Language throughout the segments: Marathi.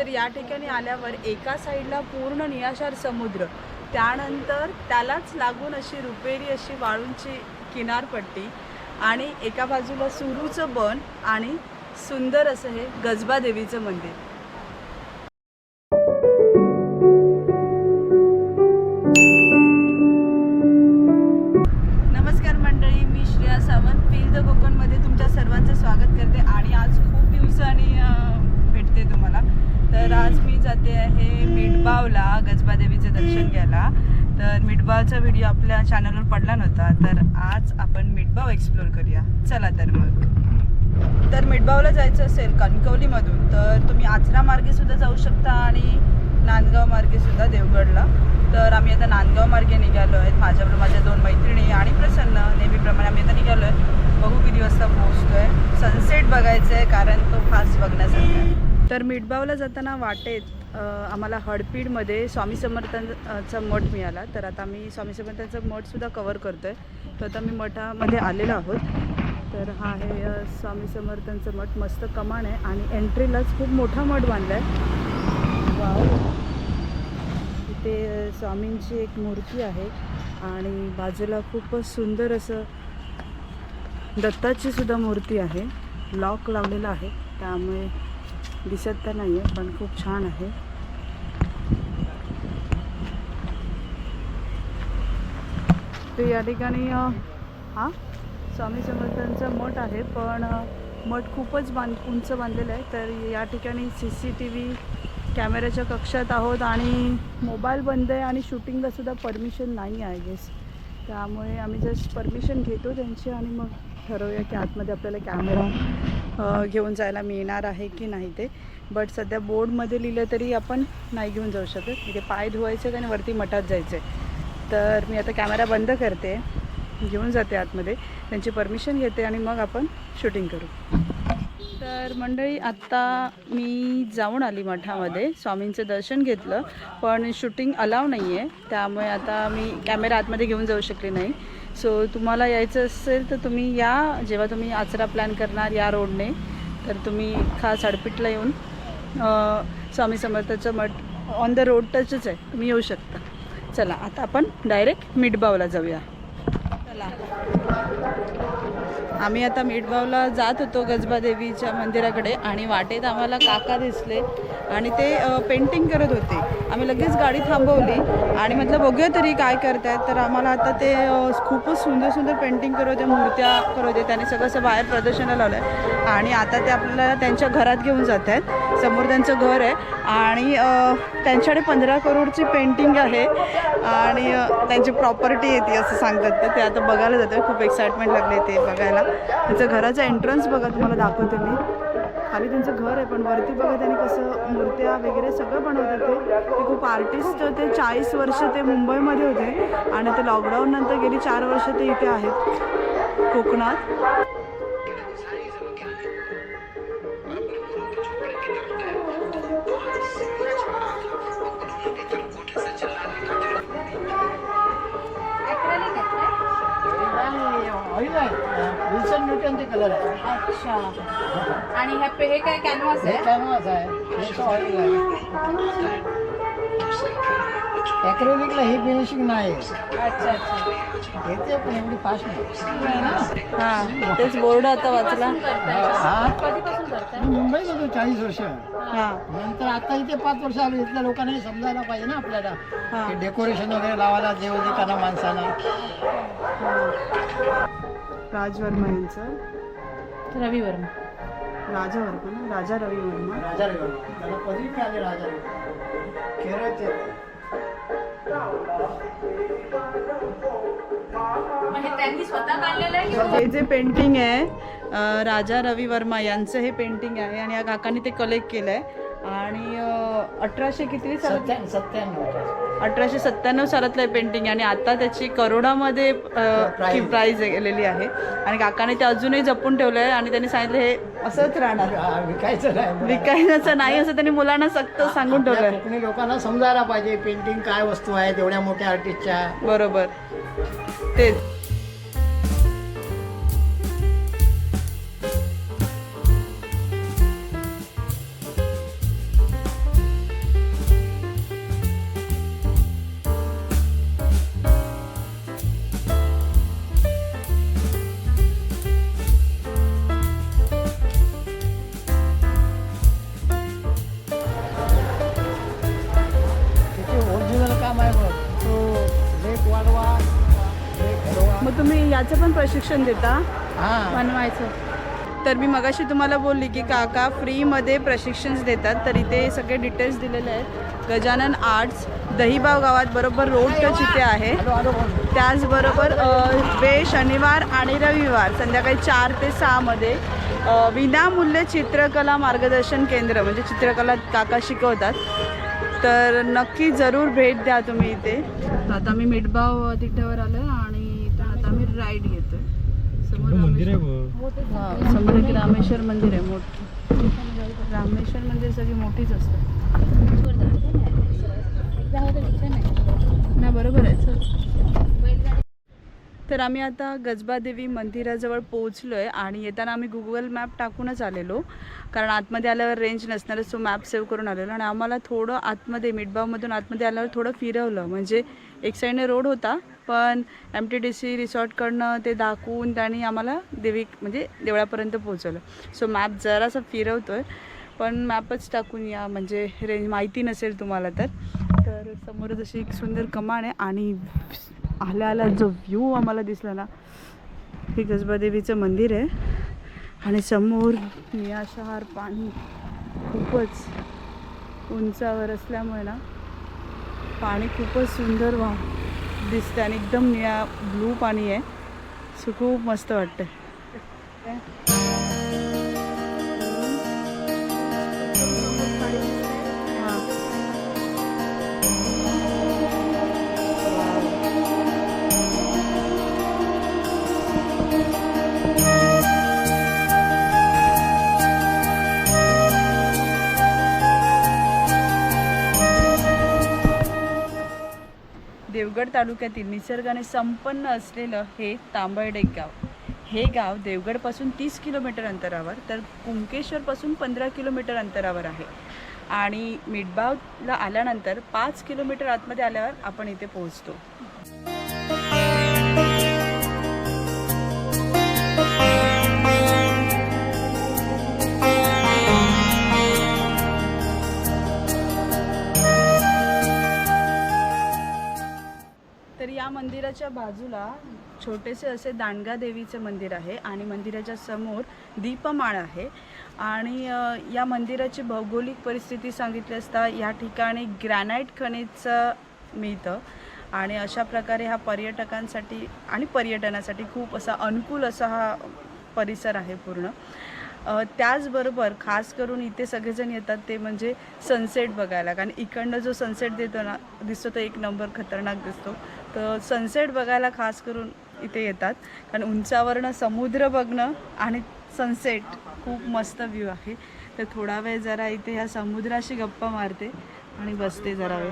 तर या ठिकाणी आल्यावर एका साईडला पूर्ण नियाशार समुद्र. त्यानंतर त्यालाच लागून अशी रुपेरी अशी वाळूंची किनारपट्टी आणि एका बाजूला सुरूचं बन आणि सुंदर असं हे गजबा देवीचं मंदिर. नमस्कार मंडळी मी श्रेया सावंत. फील द कोकणमध्ये तुमच्या सर्वांचं स्वागत करते आणि आज खूप दिवसांनी भेटते तुम्हाला. तर आज मी जाते आहे मिठबावला गजबादेवीचं दर्शन घ्यायला. तर मिठबावचा व्हिडिओ आपल्या चॅनलवर पडला नव्हता तर आज आपण मिठबाव एक्सप्लोर करूया. चला तर मग. तर मिठबावला जायचं असेल कणकवलीमधून तर तुम्ही आचरा मार्गे सुद्धा जाऊ शकता आणि नांदगाव मार्गे सुद्धा देवगडला. तर आम्ही आता नांदगाव मार्गे निघालो आहेत माझ्याबरोबर माझ्या दोन मैत्रिणी आणि प्रसन्न नेहमीप्रमाणे आम्ही आता निघालो आहे. बघू किती वाजता पोहोचतो आहे सनसेट बघायचं आहे कारण तो फास्ट बघण्यासारखा आहे. तर मिठबावला जाताना वाटेत आम्हाला हडपीडमध्ये स्वामी समर्थांचा मठ मिळाला. तर आता आम्ही स्वामी समर्थांचा मठसुद्धा कवर करतो आहे तर आता मी मठामध्ये आलेलो आहोत. तर हा आहे स्वामी समर्थांचं मठ. मस्त कमान आहे आणि एंट्रीलाच खूप मोठा मठ बांधला आहे वाव. इथे स्वामींची एक मूर्ती आहे आणि बाजूला खूपच सुंदर असं दत्ताची सुद्धा मूर्ती आहे. लॉक लावलेला आहे. त्यामुळे दिसत तर नाही आहे पण खूप छान आहे. तर या ठिकाणी हा स्वामी समर्थांचं मठ आहे पण मठ खूपच बांध उंच बांधलेलं आहे. तर या ठिकाणी सी सी टी व्ही कॅमेऱ्याच्या कक्षात आहोत आणि मोबाईल बंद आहे आणि शूटिंगलासुद्धा परमिशन नाही आहे गेस त्यामुळे आम्ही जस्ट परमिशन घेतो त्यांची आणि मग ठरवूया की आतमध्ये आपल्याला कॅमेरा घेऊन जायला मिळणार आहे की नाही ते. बट सध्या बोर्डमध्ये लिहिलं तरी आपण नाही घेऊन जाऊ शकत. म्हणजे पाय धुवायचे आणि वरती मठात जायचे तर मी आता कॅमेरा बंद करते. घेऊन जाते आतमध्ये. त्यांची परमिशन घेते आणि मग आपण शूटिंग करू. तर मंडळी आत्ता मी जाऊन आली मठामध्ये. स्वामींचं दर्शन घेतलं. पण शूटिंग अलाव नाही आहे त्यामुळे आता मी कॅमेरा आतमध्ये घेऊन जाऊ शकले नाही. सो तुम्हाला यायचं असेल तर तुम्ही या. जेव्हा तुम्ही आचरा प्लॅन करणार या रोडने तर तुम्ही खास हडपीटला येऊन स्वामी समर्थाचं मठ ऑन द रोड टचच आहे. तुम्ही येऊ शकता. चला आता आपण डायरेक्ट मिठबावला जाऊया. चला. आम्ही आता मिठबावला जात होतो गजबा देवीच्या मंदिराकडे आणि वाटेत आम्हाला काका दिसले आणि ते पेंटिंग करत होते. आम्ही लगेच गाडी थांबवली आणि म्हटलं बघूया तरी काय करतायत. तर आम्हाला आता ते खूपच सुंदर सुंदर पेंटिंग करत होते मूर्त्या करत होते त्यांनी सगळं असं बाहेर प्रदर्शनाला लावलं आहे आणि आता ते आपल्याला त्यांच्या घरात घेऊन जात आहेत समोर त्यांचं घर आहे. आणि त्यांच्याकडे पंधरा करोडची पेंटिंग आहे. आणि त्यांची प्रॉपर्टी येते असं सांगतात. तर ते आता बघायला जातं खूप एक्साइटमेंट लागले ते बघायला. त्याचं घराचा एंट्रन्स बघा तुम्हाला दाखवते मी. खाली त्यांचं घर आहे पण वरती बघा त्यांनी कसं मूर्त्या वगैरे सगळं बनवतात ते. ते खूप आर्टिस्ट ते चाळीस वर्ष ते मुंबईमध्ये होते. आणि ते लॉकडाऊन नंतर गेली चार वर्ष ते इथे आहेत. कोकणात. ऑइल आहे. विल्सन न्यूटनचे कलर आहे. अच्छा. आणि ह्या हे काय कॅनव्हास हे कॅनव्हास आहे. हे ऑइल आहे. ॲक्रेलिकला ही फिनिशिंग नाही. अच्छा अच्छा. येते पण एवढी फास्ट नाही. हां. तेच बोर्ड आता वाचला. हा. कधीपासून करताय? मी मुंबईत होतो चाळीस वर्ष. हां. नंतर आता इथे पाच वर्ष आलो. इथल्या लोकांना हे समजायला पाहिजे ना आपल्याला. हां. डेकोरेशन वगैरे लावायला देव देताना माणसाला राज वर्मा यांचं रवी वर्मा राजा वर्मा ना राजा रवी वर्मा राजा रवी. त्याला पदवी मिळाली राजा रवी. केरळचे मग हे त्यांनी स्वतः काढलेलं आहे की हे जे पेंटिंग आहे राजा रवी वर्मा यांचं हे पेंटिंग आहे आणि या काकांनी ते कलेक्ट केलं आहे आणि अठराशे किती सत्त्याण्णव अठराशे सत्त्याण्णव सालातलं हे पेंटिंग आहे आणि आता त्याची करोडामध्ये. प्राईज गेलेली आहे. आणि काकाने ते अजूनही जपून ठेवलं आहे आणि त्यांनी सांगितलं हे असंच राहणार. विकायचं नाही. विकायचं नाही असं त्यांनी मुलांना सक्त सांगून ठेवलं आहे लोकांना समजायला पाहिजे पेंटिंग काय वस्तू आहेत एवढ्या मोठ्या आर्टिस्टच्या बरोबर. तेच. प्रशिक्षण देता? हा. बनवायचं. तर मी मगाशी तुम्हाला बोलली की काका फ्रीमध्ये प्रशिक्षण देतात तर इथे सगळे डिटेल्स दिलेले आहेत. गजानन आर्ट्स दहिबाव गावात बरोबर रोड टच इथे आहे. त्याचबरोबर वेळ शनिवार आणि रविवार संध्याकाळी चार ते सहामध्ये विनामूल्य चित्रकला मार्गदर्शन केंद्र म्हणजे चित्रकला काका शिकवतात. तर नक्की जरूर भेट द्या तुम्ही इथे. आता मी मिठबाव तिथेवर आलो आणि मी राईड घेतोय. समोर मंदिर आहे रामेश्वर- समोर एक रामेश्वर मंदिर आहे मोठं. रामेश्वर मंदिर सगळी मोठीच असतात नाही बरोबर आहे. चल. तर आम्ही आता गजबादेवी मंदिराजवळ पोहोचलो आहे आणि येताना आम्ही गुगल मॅप टाकूनच आलेलो. कारण आतमध्ये आल्यावर रेंज नसणारच तो मॅप सेव्ह करून आलेलो. आणि आम्हाला थोडं आतमध्ये मिठबावमधून आतमध्ये आल्यावर थोडं फिरवलं. म्हणजे एक साईडने रोड होता पण एम टी डी सी रिसॉर्टकडनं ते दाखवून त्यांनी आम्हाला देवी म्हणजे देवळापर्यंत पोहोचवलं. सो मॅप जरासा फिरवतो आहे पण मॅपच टाकून या म्हणजे रेंज माहिती नसेल तुम्हाला तर. तर समोरच अशी एक सुंदर कमान आहे आणि आल्या आल्या जो व्ह्यू आम्हाला दिसला ना हे गजबादेवीचं मंदिर आहे. आणि समोर निळाशहार पाणी खूपच उंचावर असल्यामुळे ना पाणी खूपच सुंदर वा दिसतं आणि एकदम निळा ब्लू पाणी आहे. सो खूप मस्त वाटतं देवगड तालुक्यातील निसर्गाने संपन्न असलेलं हे तांबळडेक गाव. हे गाव देवगडपासून तीस किलोमीटर अंतरावर तर कुंकेश्वरपासून पंधरा किलोमीटर अंतरावर आहे. आणि मिडबावला आल्यानंतर पाच किलोमीटर आतमध्ये आल्यावर आपण इथे पोहोचतो. मंदिराच्या बाजूला छोटेसे असे दांडगा देवीचे मंदिर आहे आणि मंदिराच्या समोर दीपमाळ आहे. आणि या मंदिराची भौगोलिक परिस्थिती सांगितली असता या ठिकाणी ग्रॅनाईट खनिजचं मिळतं. आणि अशा प्रकारे हा पर्यटकांसाठी आणि पर्यटनासाठी खूप असा अनुकूल असा हा परिसर आहे पूर्ण. त्याचबरोबर खास करून इथे सगळेजण येतात ते म्हणजे सनसेट बघायला. कारण इकडनं जो सनसेट देतो ना दिसतो तो एक नंबर खतरनाक दिसतो. तर सनसेट बघायला खास करून इथे येतात. कारण उंचावरनं समुद्र बघणं आणि सनसेट खूप मस्त व्ह्यू आहे. तर थोडा वेळ जरा इथे ह्या समुद्राशी गप्पा मारते आणि बसते जरा वेळ.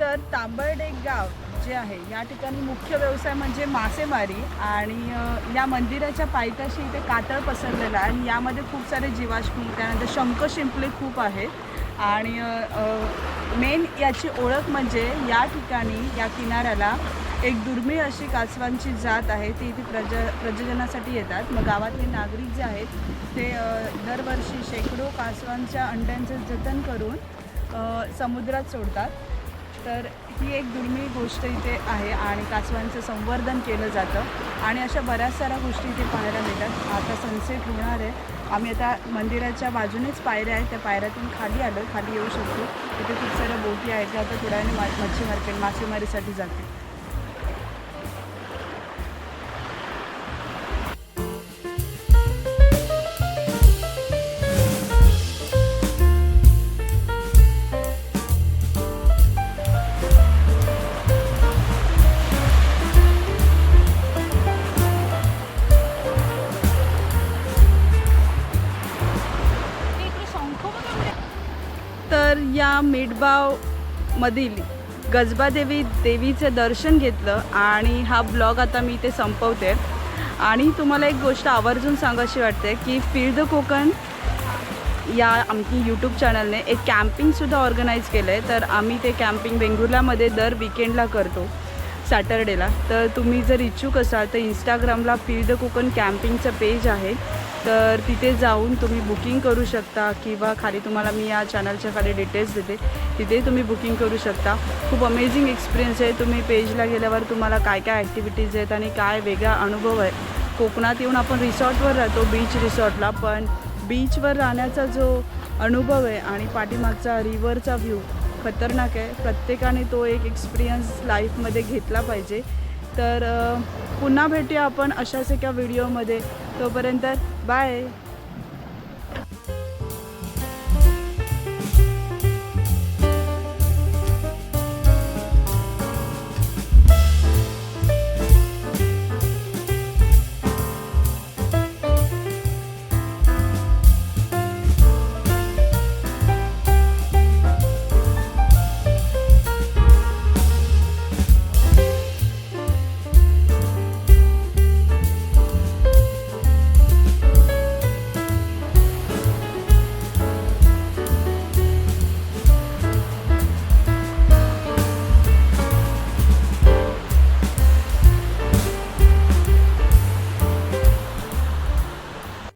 तर तांबर्डेक गाव. जे आहे या ठिकाणी मुख्य व्यवसाय म्हणजे मासेमारी आणि या मंदिराच्या पायथ्याशी इथे कातळ पसरलेलं आहे आणि यामध्ये खूप सारे जीवाश्म त्यानंतर शंख शिंपले खूप आहेत आणि मेन याची ओळख म्हणजे या ठिकाणी या किनाऱ्याला एक दुर्मिळ अशी कासवांची जात आहे ती इथे प्रज प्रजननासाठी येतात. मग गावातले नागरिक जे आहेत ते दरवर्षी शेकडो कासवांच्या अंड्यांचं जतन करून समुद्रात सोडतात. तर ही एक दुर्मिळ गोष्ट इथे आहे आणि कासवांचं संवर्धन केलं जातं. आणि अशा बऱ्याच साऱ्या गोष्टी इथे पाहायला मिळतात. आता सनसेट होणार आहे. आम्ही आता मंदिराच्या बाजूनेच पायऱ्या आहेत. त्या पायऱ्यातून खाली आलो. खाली येऊ शकतो. तिथे खूप साऱ्या बोटी आहेत. त्या आता थोड्याने मा मच्छी मार्केट मासेमारीसाठी जाते. या गजबादेवी देवीचं दर्शन घेतलं आणि हा ब्लॉग आता मी इथे संपवते. आणि तुम्हाला एक गोष्ट आवर्जून सांगाशी वाटते की फील्ड द कोकण या आमची यूट्यूब चॅनलने एक कॅम्पिंगसुद्धा ऑर्गनाईज केलं आहे तर आम्ही ते कॅम्पिंग बेंगुर्ल्यामध्ये दर विकेंडला करतो सॅटरडेला तर तुम्ही जर इच्छुक असाल तर इंस्टाग्रामला फील्ड द कोकण कॅम्पिंगचं पेज आहे. तर तिथे जाऊन तुम्ही बुकिंग करू शकता किंवा खाली तुम्हाला मी या चॅनलच्या खाली डिटेल्स देते. तिथे तुम्ही बुकिंग करू शकता. खूप अमेझिंग एक्सपिरियन्स आहे. तुम्ही पेजला गेल्यावर तुम्हाला काय काय ॲक्टिव्हिटीज आहेत आणि काय वेगळा अनुभव आहे. कोकणात येऊन आपण रिसॉर्टवर राहतो बीच रिसॉर्टला पण बीचवर राहण्याचा जो अनुभव आहे आणि पाठीमागचा रिव्हरचा व्ह्यू खतरनाक आहे. प्रत्येकाने तो एक एक्सपिरियन्स लाईफमध्ये घेतला पाहिजे. तर पुन्हा भेटूया आपण अशाच एका व्हिडिओमध्ये तोपर्यंत बाय.